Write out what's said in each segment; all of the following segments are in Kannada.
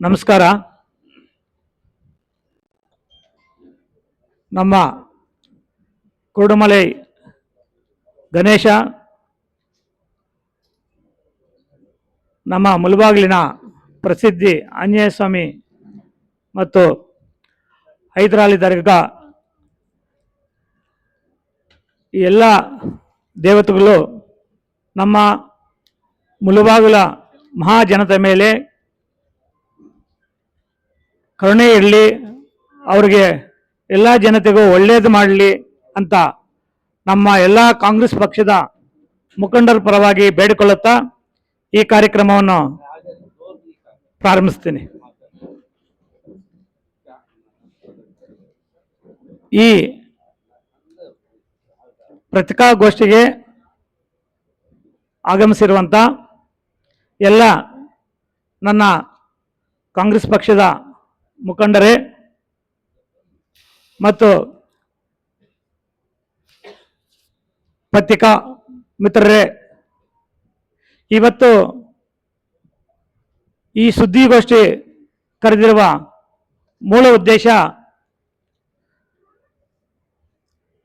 ನಮಸ್ಕಾರ. ನಮ್ಮ ಕುರುಡುಮಲೈ ಗಣೇಶ, ನಮ್ಮ ಮುಲ್ಬಾಗಿಲಿನ ಪ್ರಸಿದ್ಧಿ ಆಂಜನೇಯ ಸ್ವಾಮಿ ಮತ್ತು ಹೈದರಾಲಿ ದರ್ಗಾ ಈ ಎಲ್ಲ ದೇವತೆಗಳು ನಮ್ಮ ಮುಳುಬಾಗಿಲ ಮಹಾಜನತೆ ಮೇಲೆ ಕರುಣೆ ಇರಲಿ, ಅವರಿಗೆ ಎಲ್ಲ ಜನತೆಗೂ ಒಳ್ಳೆಯದು ಮಾಡಲಿ ಅಂತ ನಮ್ಮ ಎಲ್ಲ ಕಾಂಗ್ರೆಸ್ ಪಕ್ಷದ ಮುಖಂಡರ ಪರವಾಗಿ ಬೇಡಿಕೊಳ್ಳುತ್ತಾ ಈ ಕಾರ್ಯಕ್ರಮವನ್ನು ಪ್ರಾರಂಭಿಸ್ತೀನಿ. ಈ ಪತ್ರಿಕಾಗೋಷ್ಠಿಗೆ ಆಗಮಿಸಿರುವಂಥ ಎಲ್ಲ ನನ್ನ ಕಾಂಗ್ರೆಸ್ ಪಕ್ಷದ ಮುಖಂಡರೇ, ಮತ್ತು ಪತ್ರಿಕಾ ಮಿತ್ರರೇ, ಇವತ್ತು ಈ ಸುದ್ದಿಗೋಷ್ಠಿ ಕರೆದಿರುವ ಮೂಲ ಉದ್ದೇಶ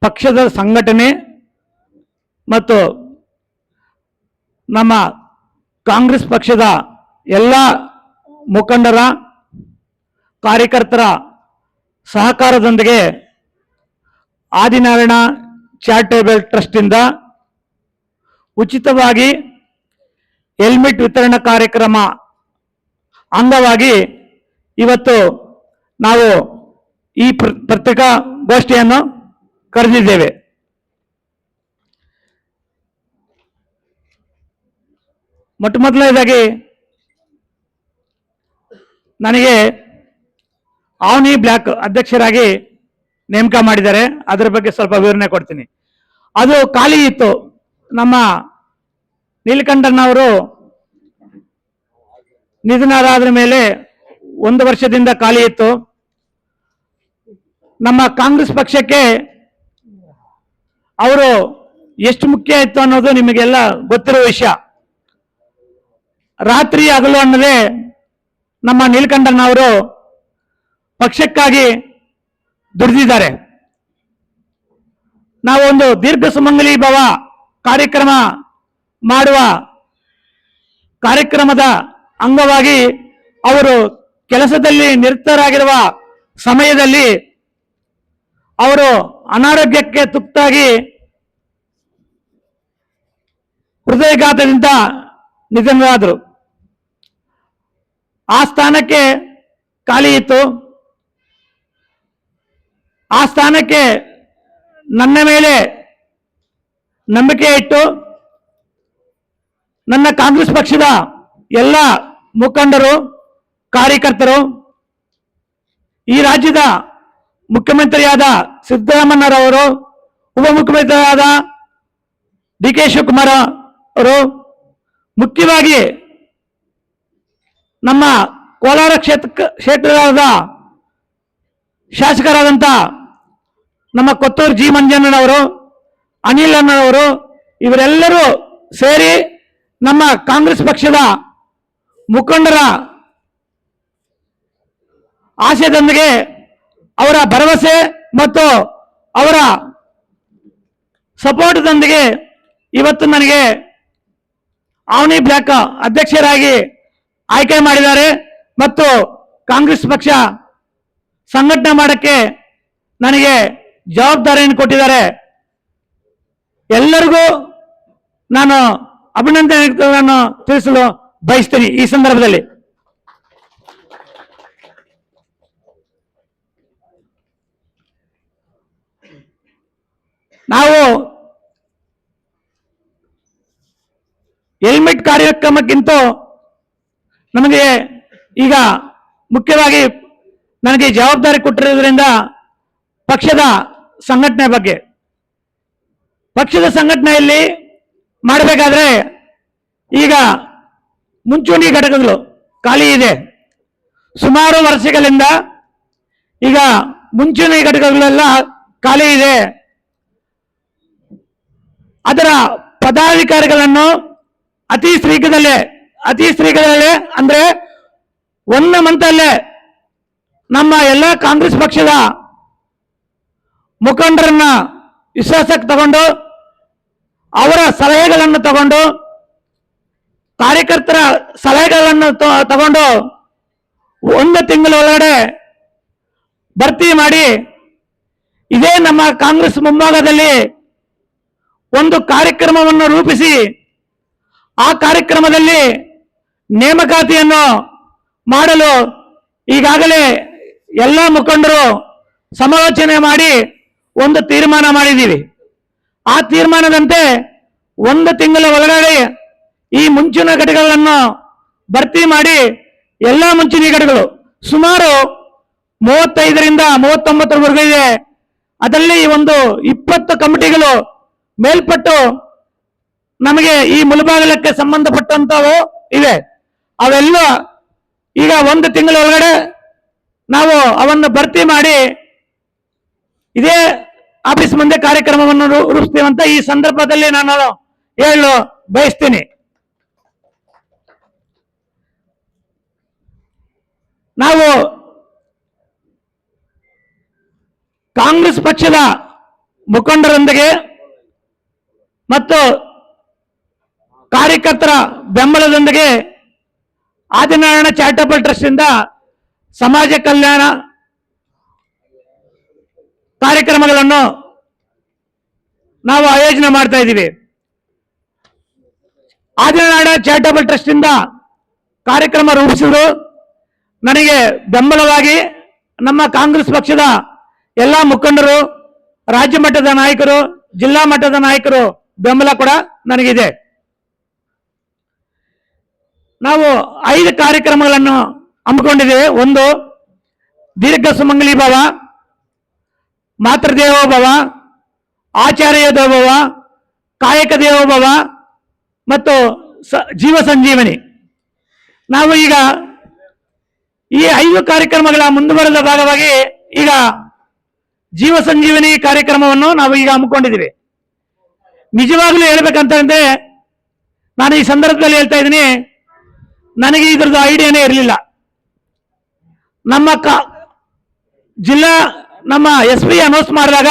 ಪಕ್ಷದ ಸಂಘಟನೆ ಮತ್ತು ನಮ್ಮ ಕಾಂಗ್ರೆಸ್ ಪಕ್ಷದ ಎಲ್ಲ ಮುಖಂಡರ ಕಾರ್ಯಕರ್ತರ ಸಹಕಾರದೊಂದಿಗೆ ಆದಿನಾರಾಯಣ ಚಾರಿಟೇಬಲ್ ಟ್ರಸ್ಟಿಂದ ಉಚಿತವಾಗಿ ಹೆಲ್ಮೆಟ್ ವಿತರಣಾ ಕಾರ್ಯಕ್ರಮ ಅಂಗವಾಗಿ ಇವತ್ತು ನಾವು ಈ ಪತ್ರಿಕಾಗೋಷ್ಠಿಯನ್ನು ಕರೆದಿದ್ದೇವೆ. ಮೊಟ್ಟ ಮೊದಲನೇದಾಗಿ ನನಗೆ ಅವನಿ ಬ್ಲ್ಯಾಕ್ ಅಧ್ಯಕ್ಷರಾಗಿ ನೇಮಕ ಮಾಡಿದ್ದಾರೆ. ಅದರ ಬಗ್ಗೆ ಸ್ವಲ್ಪ ವಿವರಣೆ ಕೊಡ್ತೀನಿ. ಅದು ಖಾಲಿ ಇತ್ತು. ನಮ್ಮ ನೀಲಕಂಠನವರು ನಿಧನರಾದ ಮೇಲೆ ಒಂದು ವರ್ಷದಿಂದ ಖಾಲಿ ಇತ್ತು. ನಮ್ಮ ಕಾಂಗ್ರೆಸ್ ಪಕ್ಷಕ್ಕೆ ಅವರು ಎಷ್ಟು ಮುಖ್ಯ ಇತ್ತು ಅನ್ನೋದು ನಿಮಗೆಲ್ಲ ಗೊತ್ತಿರೋ ವಿಷಯ. ರಾತ್ರಿ ಹಗಲು ಅನ್ನದೇ ನಮ್ಮ ನೀಲಕಂಠನವರು ಪಕ್ಷಕ್ಕಾಗಿ ದುಡಿದಿದ್ದಾರೆ. ನಾವೊಂದು ದೀರ್ಘ ಸುಮಂಗಲಿ ಭವ ಕಾರ್ಯಕ್ರಮ ಮಾಡುವ ಕಾರ್ಯಕ್ರಮದ ಅಂಗವಾಗಿ ಅವರು ಕೆಲಸದಲ್ಲಿ ನಿರತರಾಗಿರುವ ಸಮಯದಲ್ಲಿ ಅವರು ಅನಾರೋಗ್ಯಕ್ಕೆ ತುತ್ತಾಗಿ ಹೃದಯಘಾತದಿಂದ ನಿಧನರಾದರು. ಆ ಸ್ಥಾನಕ್ಕೆ ಖಾಲಿ ಇತ್ತು. ಆ ಸ್ಥಾನಕ್ಕೆ ನನ್ನ ಮೇಲೆ ನಂಬಿಕೆ ಇಟ್ಟು ನನ್ನ ಕಾಂಗ್ರೆಸ್ ಪಕ್ಷದ ಎಲ್ಲ ಮುಖಂಡರು, ಕಾರ್ಯಕರ್ತರು, ಈ ರಾಜ್ಯದ ಮುಖ್ಯಮಂತ್ರಿಯಾದ ಸಿದ್ದರಾಮಯ್ಯರವರು, ಉಪಮುಖ್ಯಮಂತ್ರಿಯಾದ ಡಿ ಕೆ ಶಿವಕುಮಾರ್ ಅವರು ಮುಖ್ಯವಾಗಿ ನಮ್ಮ ಕೋಲಾರ ಕ್ಷೇತ್ರ ಕ್ಷೇತ್ರದ ಶಾಸಕರಾದಂಥ ನಮ್ಮ ಕೊತ್ತೂರು ಜಿ ಮಂಜಣ್ಣನವರು, ಅನಿಲ್ ಅಣ್ಣನವರು, ಇವರೆಲ್ಲರೂ ಸೇರಿ ನಮ್ಮ ಕಾಂಗ್ರೆಸ್ ಪಕ್ಷದ ಮುಖಂಡರ ಆಶಯದೊಂದಿಗೆ ಅವರ ಭರವಸೆ ಮತ್ತು ಅವರ ಸಪೋರ್ಟ್ದೊಂದಿಗೆ ಇವತ್ತು ನನಗೆ ಅವನಿ ಬ್ಲಾಕ್ ಅಧ್ಯಕ್ಷರಾಗಿ ಆಯ್ಕೆ ಮಾಡಿದ್ದಾರೆ ಮತ್ತು ಕಾಂಗ್ರೆಸ್ ಪಕ್ಷ ಸಂಘಟನೆ ಮಾಡಕ್ಕೆ ನನಗೆ ಜವಾಬ್ದಾರಿಯನ್ನು ಕೊಟ್ಟಿದ್ದಾರೆ. ಎಲ್ಲರಿಗೂ ನಾನು ಅಭಿನಂದನೆ ತಿಳಿಸಲು ಬಯಸ್ತೀನಿ ಈ ಸಂದರ್ಭದಲ್ಲಿ. ನಾವು ಹೆಲ್ಮೆಟ್ ಕಾರ್ಯಕ್ರಮಕ್ಕಿಂತ ನಮಗೆ ಈಗ ಮುಖ್ಯವಾಗಿ ನನಗೆ ಜವಾಬ್ದಾರಿ ಕೊಟ್ಟಿರೋದ್ರಿಂದ ಪಕ್ಷದ ಸಂಘಟನೆ ಬಗ್ಗೆ. ಪಕ್ಷದ ಸಂಘಟನೆಯಲ್ಲಿ ಮಾಡಬೇಕಾದ್ರೆ ಈಗ ಮುಂಚೂಣಿ ಘಟಕಗಳು ಖಾಲಿ ಇದೆ. ಸುಮಾರು ವರ್ಷಗಳಿಂದ ಈಗ ಮುಂಚೂಣಿ ಘಟಕಗಳೆಲ್ಲ ಖಾಲಿ ಇದೆ. ಅದರ ಪದಾಧಿಕಾರಿಗಳನ್ನು ಅತಿ ಶೀಘ್ರದಲ್ಲೇ ಅತಿ ಶೀಘ್ರದಲ್ಲೇ ಅಂದ್ರೆ ಒಂದು ಮಂತಲ್ಲೇ ನಮ್ಮ ಎಲ್ಲ ಕಾಂಗ್ರೆಸ್ ಪಕ್ಷದ ಮುಖಂಡರನ್ನ ವಿಶ್ವಾಸಕ್ಕೆ ತಗೊಂಡು, ಅವರ ಸಲಹೆಗಳನ್ನು ತಗೊಂಡು, ಕಾರ್ಯಕರ್ತರ ಸಲಹೆಗಳನ್ನು ತಗೊಂಡು ಒಂದು ತಿಂಗಳ ಒಳಗಡೆ ಭರ್ತಿ ಮಾಡಿ, ಇದೇ ನಮ್ಮ ಕಾಂಗ್ರೆಸ್ ಮುಂಭಾಗದಲ್ಲಿ ಒಂದು ಕಾರ್ಯಕ್ರಮವನ್ನು ರೂಪಿಸಿ, ಆ ಕಾರ್ಯಕ್ರಮದಲ್ಲಿ ನೇಮಕಾತಿಯನ್ನು ಮಾಡಲು ಈಗಾಗಲೇ ಎಲ್ಲ ಮುಖಂಡರು ಸಮಾಲೋಚನೆ ಮಾಡಿ ಒಂದು ತೀರ್ಮಾನ ಮಾಡಿದ್ದೀವಿ. ಆ ತೀರ್ಮಾನದಂತೆ ಒಂದು ತಿಂಗಳ ಒಳಗಡೆ ಈ ಮುಂಚಿನ ಘಟಕಗಳನ್ನು ಭರ್ತಿ ಮಾಡಿ ಎಲ್ಲ ಮುಂಚಿನ ಘಟಕಗಳು, ಸುಮಾರು ಮೂವತ್ತೈದರಿಂದ ಮೂವತ್ತೊಂಬತ್ತರವರೆಗೂ ಇದೆ. ಅದರಲ್ಲಿ ಒಂದು ಇಪ್ಪತ್ತು ಕಮಿಟಿಗಳು ಮೇಲ್ಪಟ್ಟು ನಮಗೆ ಈ ಮುಲಬಾಗಲಕ್ಕೆ ಸಂಬಂಧಪಟ್ಟಂತವು ಇವೆ ಅವೆಲ್ಲ ಈಗ ಒಂದು ತಿಂಗಳ ಒಳಗಡೆ ನಾವು ಅವನ್ನು ಭರ್ತಿ ಮಾಡಿ ಇದೇ ಆಫೀಸ್ ಮುಂದೆ ಕಾರ್ಯಕ್ರಮವನ್ನು ರೂಪಿಸ್ತೇವಂತ ಈ ಸಂದರ್ಭದಲ್ಲಿ ನಾನು ಹೇಳಲು ಬಯಸ್ತೀನಿ. ನಾವು ಕಾಂಗ್ರೆಸ್ ಪಕ್ಷದ ಮುಖಂಡರೊಂದಿಗೆ ಮತ್ತು ಕಾರ್ಯಕರ್ತರ ಬೆಂಬಲದೊಂದಿಗೆ ಆದಿನಾರಾಯಣ ಚಾರಿಟಬಲ್ ಟ್ರಸ್ಟ್ ಇಂದ ಸಮಾಜ ಕಲ್ಯಾಣ ಕಾರ್ಯಕ್ರಮಗಳನ್ನು ನಾವು ಆಯೋಜನೆ ಮಾಡ್ತಾ ಇದ್ದೀವಿ. ಆದಿನಾಡ ಚಾರಿಟಬಲ್ ಟ್ರಸ್ಟ್ ಇಂದ ಕಾರ್ಯಕ್ರಮ ರೂಪಿಸಿದ್ರು. ನನಗೆ ಬೆಂಬಲವಾಗಿ ನಮ್ಮ ಕಾಂಗ್ರೆಸ್ ಪಕ್ಷದ ಎಲ್ಲ ಮುಖಂಡರು, ರಾಜ್ಯ ಮಟ್ಟದ ನಾಯಕರು, ಜಿಲ್ಲಾ ಮಟ್ಟದ ನಾಯಕರು ಬೆಂಬಲ ಕೂಡ ನನಗಿದೆ. ನಾವು ಐದು ಕಾರ್ಯಕ್ರಮಗಳನ್ನು ಹಮ್ಮಿಕೊಂಡಿದ್ದೇವೆ. ಒಂದು ದೀರ್ಘ ಸುಮಂಗಲಿ ಭವ ಮಾತೃದೇವೋ ಭವ ಆಚಾರ್ಯ ದೇವೋಭವ ಕಾಯಕ ದೇವೋಭವ ಮತ್ತು ಸ- ಜೀವ ಸಂಜೀವನಿ. ನಾವು ಈಗ ಈ ಐದು ಕಾರ್ಯಕ್ರಮಗಳ ಮುಂದುವರೆದ ಭಾಗವಾಗಿ ಈಗ ಜೀವ ಸಂಜೀವನಿ ಕಾರ್ಯಕ್ರಮವನ್ನು ನಾವು ಈಗ ಹಮ್ಮಿಕೊಂಡಿದ್ದೀವಿ. ನಿಜವಾಗ್ಲೂ ಹೇಳ್ಬೇಕಂತಂದ್ರೆ ನಾನು ಈ ಸಂದರ್ಭದಲ್ಲಿ ಹೇಳ್ತಾ ಇದ್ದೀನಿ, ನನಗೆ ಇದ್ರದ್ದು ಐಡಿಯಾನೇ ಇರಲಿಲ್ಲ. ನಮ್ಮ ಕ, ಜಿಲ್ಲಾ ನಮ್ಮ ಎಸ್ ಪಿ ಅನೌನ್ಸ್ ಮಾಡಿದಾಗ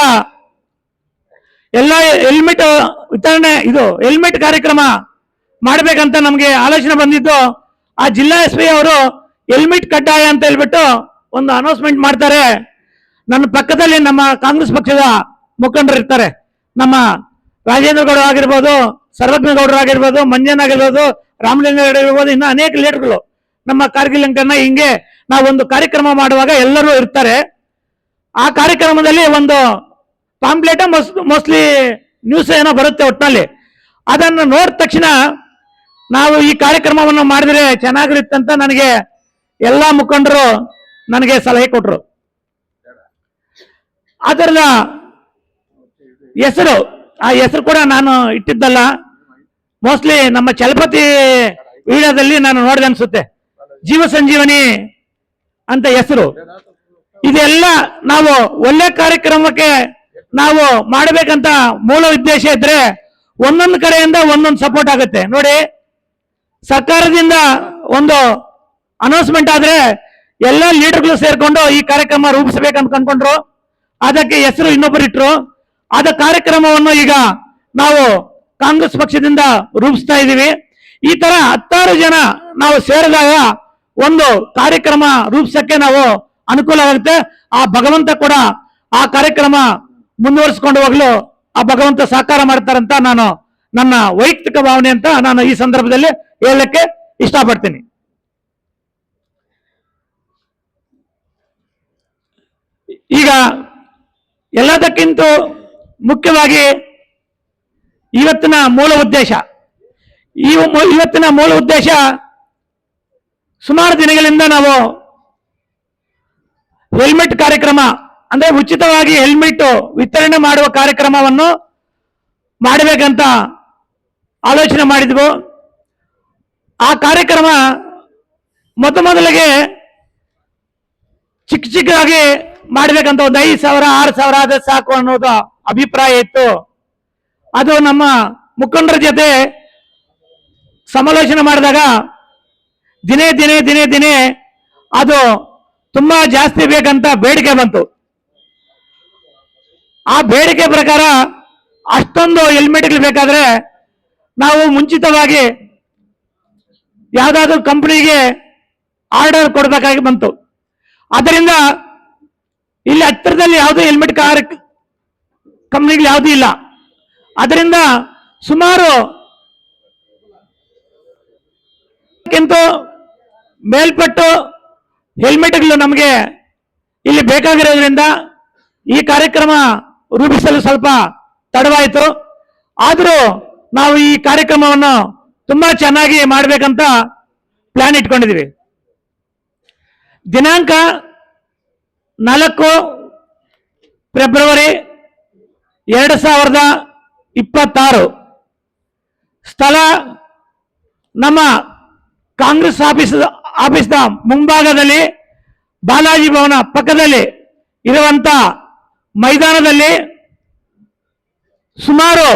ಎಲ್ಲ ಹೆಲ್ಮೆಟ್ ವಿತರಣೆ ಇದು ಹೆಲ್ಮೆಟ್ ಕಾರ್ಯಕ್ರಮ ಮಾಡಬೇಕಂತ ನಮಗೆ ಆಲೋಚನೆ ಬಂದಿದ್ದು. ಆ ಜಿಲ್ಲಾ ಎಸ್ ಪಿ ಅವರು ಹೆಲ್ಮೆಟ್ ಕಡ್ಡಾಯ ಅಂತ ಹೇಳ್ಬಿಟ್ಟು ಒಂದು ಅನೌನ್ಸ್ಮೆಂಟ್ ಮಾಡ್ತಾರೆ. ನನ್ನ ಪಕ್ಕದಲ್ಲಿ ನಮ್ಮ ಕಾಂಗ್ರೆಸ್ ಪಕ್ಷದ ಮುಖಂಡರು ಇರ್ತಾರೆ. ನಮ್ಮ ರಾಜೇಂದ್ರ ಗೌಡ ಆಗಿರ್ಬೋದು, ಸರ್ವಜ್ಞ ಗೌಡರು ಆಗಿರ್ಬೋದು, ಮಂಜನ್ ಆಗಿರ್ಬೋದು, ರಾಮಲಿಂಗ ಇರ್ಬೋದು ಇನ್ನು ಅನೇಕ ಲೀಡರ್ಗಳು ನಮ್ಮ ಕಾರ್ಗಿಲ್ ಅಂಕನ್ನ ಹಿಂಗೆ ಒಂದು ಕಾರ್ಯಕ್ರಮ ಮಾಡುವಾಗ ಎಲ್ಲರೂ ಇರ್ತಾರೆ. ಆ ಕಾರ್ಯಕ್ರಮದಲ್ಲಿ ಒಂದು ಪಾಂಪ್ಲೆಟ್ ಮೋಸ್ಟ್ಲಿ ನ್ಯೂಸ್ ಏನೋ ಬರುತ್ತೆ ಒಟ್ಟಿನಲ್ಲಿ ಅದನ್ನು ನೋಡಿದ ತಕ್ಷಣ ನಾವು ಈ ಕಾರ್ಯಕ್ರಮವನ್ನು ಮಾಡಿದ್ರೆ ಚೆನ್ನಾಗಿರುತ್ತೆ ಅಂತ ನನಗೆ ಎಲ್ಲ ಮುಖಂಡರು ನನಗೆ ಸಲಹೆ ಕೊಟ್ಟರು ಅದರ ಹೆಸರು, ಆ ಹೆಸರು ಕೂಡ ನಾನು ಇಟ್ಟಿದ್ದಲ್ಲ. ಮೋಸ್ಟ್ಲಿ ನಮ್ಮ ಚಲಪತಿ ವಿಡಿಯೋದಲ್ಲಿ ನಾನು ನೋಡಿದೆ ಅನ್ಸುತ್ತೆ. ಜೀವ ಸಂಜೀವನಿ ಅಂತ ಹೆಸರು. ಇದೆಲ್ಲ ನಾವು ಒಳ್ಳೆ ಕಾರ್ಯಕ್ರಮಕ್ಕೆ ನಾವು ಮಾಡಬೇಕಂತ ಮೂಲ ಉದ್ದೇಶ ಇದ್ರೆ ಒಂದೊಂದು ಕಡೆಯಿಂದ ಒಂದೊಂದು ಸಪೋರ್ಟ್ ಆಗುತ್ತೆ. ನೋಡಿ, ಸರ್ಕಾರದಿಂದ ಒಂದು ಅನೌನ್ಸ್ಮೆಂಟ್ ಆದ್ರೆ ಎಲ್ಲ ಲೀಡರ್ಗಳು ಸೇರ್ಕೊಂಡು ಈ ಕಾರ್ಯಕ್ರಮ ರೂಪಿಸಬೇಕಂತ ಕಂಡ್ಕೊಂಡ್ರು ಅದಕ್ಕೆ ಹೆಸರು ಇನ್ನೊಬ್ಬರು ಇಟ್ರು. ಅದ ಕಾರ್ಯಕ್ರಮವನ್ನು ಈಗ ನಾವು ಕಾಂಗ್ರೆಸ್ ಪಕ್ಷದಿಂದ ರೂಪಿಸ್ತಾ ಇದ್ದೀವಿ. ಈ ತರ ಹತ್ತಾರು ಜನ ನಾವು ಸೇರಿದಾಗ ಒಂದು ಕಾರ್ಯಕ್ರಮ ರೂಪಿಸಕ್ಕೆ ನಾವು ಅನುಕೂಲವಾಗುತ್ತೆ ಆ ಭಗವಂತ ಕೂಡ ಆ ಕಾರ್ಯಕ್ರಮ ಮುಂದುವರಿಸಿಕೊಂಡು ಹೋಗಲು ಆ ಭಗವಂತ ಸಹಕಾರ ಮಾಡ್ತಾರಂತ ನಾನು ನನ್ನ ವೈಯಕ್ತಿಕ ಭಾವನೆ ಅಂತ ನಾನು ಈ ಸಂದರ್ಭದಲ್ಲಿ ಹೇಳಲಿಕ್ಕೆ ಇಷ್ಟಪಡ್ತೀನಿ. ಈಗ ಎಲ್ಲದಕ್ಕಿಂತ ಮುಖ್ಯವಾಗಿ ಇವತ್ತಿನ ಮೂಲ ಉದ್ದೇಶ. ಈ ಇವತ್ತಿನ ಮೂಲ ಉದ್ದೇಶ ಸುಮಾರು ದಿನಗಳಿಂದ ನಾವು ಹೆಲ್ಮೆಟ್ ಕಾರ್ಯಕ್ರಮ, ಅಂದ್ರೆ ಉಚಿತವಾಗಿ ಹೆಲ್ಮೆಟ್ ವಿತರಣೆ ಮಾಡುವ ಕಾರ್ಯಕ್ರಮವನ್ನು ಮಾಡಬೇಕಂತ ಆಲೋಚನೆ ಮಾಡಿದ್ವು. ಆ ಕಾರ್ಯಕ್ರಮ ಮೊದ ಮೊದಲಿಗೆ ಚಿಕ್ಕ ಚಿಕ್ಕದಾಗಿ ಮಾಡಬೇಕಂತ ಒಂದು ಐದು ಸಾವಿರ, ಆರು ಸಾವಿರ ಆದ್ರೆ ಸಾಕು ಅನ್ನೋದು ಅಭಿಪ್ರಾಯ ಇತ್ತು. ಅದು ನಮ್ಮ ಮುಖಂಡರ ಜೊತೆ ಸಮಾಲೋಚನೆ ಮಾಡಿದಾಗ ದಿನೇ ದಿನೇ ದಿನೇ ದಿನೇ ಅದು ತುಂಬಾ ಜಾಸ್ತಿ ಬೇಕಂತ ಬೇಡಿಕೆ ಬಂತು. ಆ ಬೇಡಿಕೆ ಪ್ರಕಾರ ಅಷ್ಟೊಂದು ಹೆಲ್ಮೆಟ್ಗಳು ಬೇಕಾದ್ರೆ ನಾವು ಮುಂಚಿತವಾಗಿ ಯಾವುದಾದ್ರೂ ಕಂಪ್ನಿಗೆ ಆರ್ಡರ್ ಕೊಡಬೇಕಾಗಿ ಬಂತು. ಅದರಿಂದ ಇಲ್ಲಿ ಹತ್ತಿರದಲ್ಲಿ ಯಾವುದೇ ಹೆಲ್ಮೆಟ್ ಕಾರ್ ಕಂಪ್ನಿಗಳು ಯಾವುದೂ ಇಲ್ಲ. ಅದರಿಂದ ಸುಮಾರು ಮೇಲ್ಪಟ್ಟು ಹೆಲ್ಮೆಟ್ಗಳು ನಮಗೆ. ಇಲ್ಲಿ ಬೇಕಾಗಿರೋದ್ರಿಂದ ಈ ಕಾರ್ಯಕ್ರಮ ರೂಪಿಸಲು ಸ್ವಲ್ಪ ತಡವಾಯಿತು. ಆದರೂ ನಾವು ಈ ಕಾರ್ಯಕ್ರಮವನ್ನು ತುಂಬಾ ಚೆನ್ನಾಗಿ ಮಾಡಬೇಕಂತ ಪ್ಲಾನ್ ಇಟ್ಕೊಂಡಿದ್ದೀವಿ. ದಿನಾಂಕ ನಾಲ್ಕು ಫೆಬ್ರವರಿ ಎರಡು ಸಾವಿರದ ಇಪ್ಪತ್ತಾರು. ಸ್ಥಳ ನಮ್ಮ ಕಾಂಗ್ರೆಸ್ ಆಫೀಸ್ ಆಫೀಸ್ನ ಮುಂಭಾಗದಲ್ಲಿ ಬಾಲಾಜಿ ಭವನ ಪಕ್ಕದಲ್ಲಿ ಇರುವಂತ ಮೈದಾನದಲ್ಲಿ ಸುಮಾರು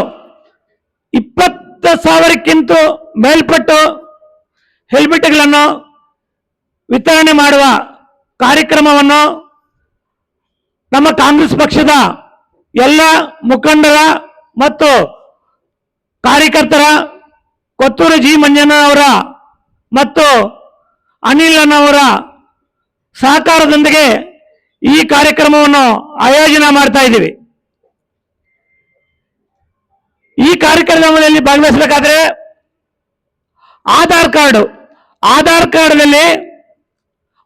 ಇಪ್ಪತ್ತು ಸಾವಿರಕ್ಕಿಂತ ಮೇಲ್ಪಟ್ಟು ಹೆಲ್ಮೆಟ್ಗಳನ್ನು ವಿತರಣೆ ಮಾಡುವ ಕಾರ್ಯಕ್ರಮವನ್ನು ನಮ್ಮ ಕಾಂಗ್ರೆಸ್ ಪಕ್ಷದ ಎಲ್ಲ ಮುಖಂಡರ ಮತ್ತು ಕಾರ್ಯಕರ್ತರ ಕೊತ್ತೂರು ಜಿ ಮಂಜಣ್ಣವರ ಮತ್ತು ಅನಿಲ್ ಅಣ್ಣವರ ಸಹಕಾರದೊಂದಿಗೆ ಈ ಕಾರ್ಯಕ್ರಮವನ್ನು ಆಯೋಜನೆ ಮಾಡ್ತಾ ಇದ್ದೀವಿ. ಈ ಕಾರ್ಯಕ್ರಮದಲ್ಲಿ ಭಾಗವಹಿಸಬೇಕಾದ್ರೆ ಆಧಾರ್ ಕಾರ್ಡು. ಆಧಾರ್ ಕಾರ್ಡ್ನಲ್ಲಿ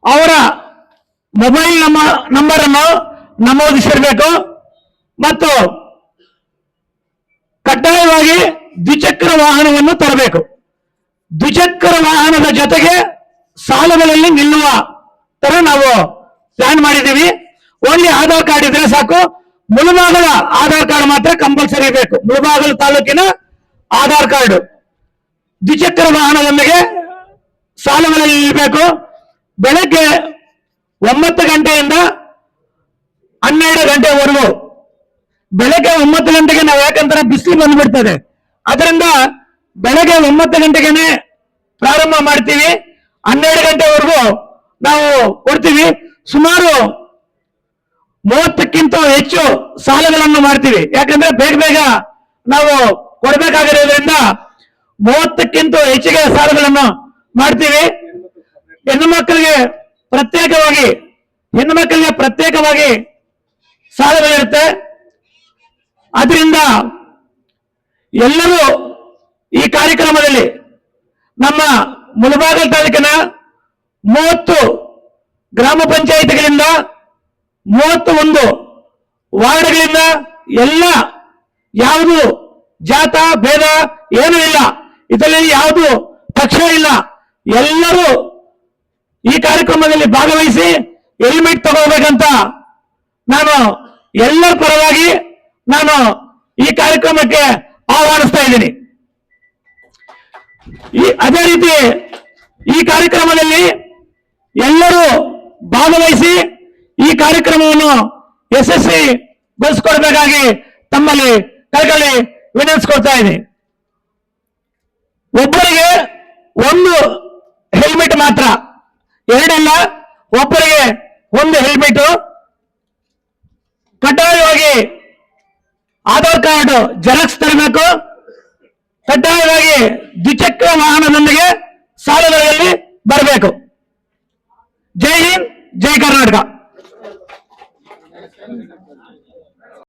ಅವರ ಮೊಬೈಲ್ ನಮ್ಮ ನಂಬರನ್ನು ನಮೂದಿಸಿರಬೇಕು ಮತ್ತು ಕಡ್ಡಾಯವಾಗಿ ದ್ವಿಚಕ್ರ ವಾಹನವನ್ನು ತರಬೇಕು. ದ್ವಿಚಕ್ರ ವಾಹನದ ಜೊತೆಗೆ ಸಾಲುಗಳಲ್ಲಿ ನಿಲ್ಲುವ ತರ ನಾವು ಪ್ಲಾನ್ ಮಾಡಿದ್ದೀವಿ. ಓನ್ಲಿ ಆಧಾರ್ ಕಾರ್ಡ್ ಇದ್ರೆ ಸಾಕು. ಮುಳುಬಾಗಲ ಆಧಾರ್ ಕಾರ್ಡ್ ಮಾತ್ರ ಕಂಪಲ್ಸರಿ ಬೇಕು. ಮುಳುಬಾಗಲ ತಾಲೂಕಿನ ಆಧಾರ್ ಕಾರ್ಡ್ ದ್ವಿಚಕ್ರ ವಾಹನದೊಂದಿಗೆ ಸಾಲುಗಳಲ್ಲಿ ನಿಲ್ಲಬೇಕು ಬೆಳಗ್ಗೆ ಒಂಬತ್ತು ಗಂಟೆಯಿಂದ ಹನ್ನೆರಡು ಗಂಟೆವರೆಗೂ. ಬೆಳಗ್ಗೆ ಒಂಬತ್ತು ಗಂಟೆಗೆ ನಾವು ಯಾಕಂದ್ರೆ ಬಿಸಿಲು ಬಂದ್ಬಿಡ್ತದೆ. ಅದರಿಂದ ಬೆಳಗ್ಗೆ ಒಂಬತ್ತು ಗಂಟೆಗೆನೆ ಪ್ರಾರಂಭ ಮಾಡ್ತೀವಿ. ಹನ್ನೆರಡು ಗಂಟೆವರೆಗೂ ನಾವು ಕೊಡ್ತೀವಿ. ಸುಮಾರು ಮೂವತ್ತಕ್ಕಿಂತ ಹೆಚ್ಚು ಸಾಲಗಳನ್ನು ಮಾಡ್ತೀವಿ. ಯಾಕಂದ್ರೆ ಬೇಗ ಬೇಗ ನಾವು ಕೊಡಬೇಕಾಗಿರೋದ್ರಿಂದ ಮೂವತ್ತಕ್ಕಿಂತ ಹೆಚ್ಚಿಗೆ ಸಾಲಗಳನ್ನು ಮಾಡ್ತೀವಿ. ಹೆಣ್ಣು ಮಕ್ಕಳಿಗೆ ಪ್ರತ್ಯೇಕವಾಗಿ, ಹೆಣ್ಣು ಮಕ್ಕಳಿಗೆ ಪ್ರತ್ಯೇಕವಾಗಿ ಸಾಲಗಳಿರುತ್ತೆ. ಅದರಿಂದ ಎಲ್ಲರೂ ಈ ಕಾರ್ಯಕ್ರಮದಲ್ಲಿ ನಮ್ಮ ಮುಳಬಾಗಲ್ ತಾಲೂಕಿನ ಮೂವತ್ತು ಗ್ರಾಮ ಪಂಚಾಯಿತಿಗಳಿಂದ ಮೂವತ್ತು ಒಂದು ವಾರ್ಡ್ಗಳಿಂದ ಎಲ್ಲ ಯಾವುದು ಜಾತ, ಭೇದ ಏನೂ ಇಲ್ಲ. ಇದರಲ್ಲಿ ಯಾವುದು ಪಕ್ಷ ಇಲ್ಲ. ಎಲ್ಲರೂ ಈ ಕಾರ್ಯಕ್ರಮದಲ್ಲಿ ಭಾಗವಹಿಸಿ ಹೆಲ್ಮೆಟ್ ತಗೋಬೇಕಂತ ನಾನು ಎಲ್ಲರ ಪರವಾಗಿ ನಾನು ಈ ಕಾರ್ಯಕ್ರಮಕ್ಕೆ ಆಹ್ವಾನಿಸ್ತಾ ಇದ್ದೀನಿ. ಈ ಅದೇ ರೀತಿ ಈ ಕಾರ್ಯಕ್ರಮದಲ್ಲಿ ಎಲ್ಲರೂ ಭಾಗವಹಿಸಿ ಈ ಕಾರ್ಯಕ್ರಮವನ್ನು ಯಶಸ್ವಿಗೊಳಿಸಿಕೊಡ್ಬೇಕಾಗಿ ತಮ್ಮಲ್ಲಿ ಕೈಗಳಲ್ಲಿ ವಿನಂತಿಸ್ಕೊಳ್ತಾ ಇದೆ ಒಬ್ಬರಿಗೆ ಒಂದು ಹೆಲ್ಮೆಟ್ ಮಾತ್ರ, ಎರಡಲ್ಲ, ಒಬ್ಬರಿಗೆ ಒಂದು ಹೆಲ್ಮೆಟ್. ಕಡ್ಡಾಯವಾಗಿ ಆಧಾರ್ ಕಾರ್ಡ್ ಜೆರಾಕ್ಸ್ ತರಬೇಕು. ಕಡ್ಡಾಯವಾಗಿ ದ್ವಿಚಕ್ರ ವಾಹನದೊಂದಿಗೆ ಸಾಲುಗಳಲ್ಲಿ ಬರಬೇಕು. ಜೈ ಹಿಂದ್ ಜೈ ಕರ್ನಾಟಕ.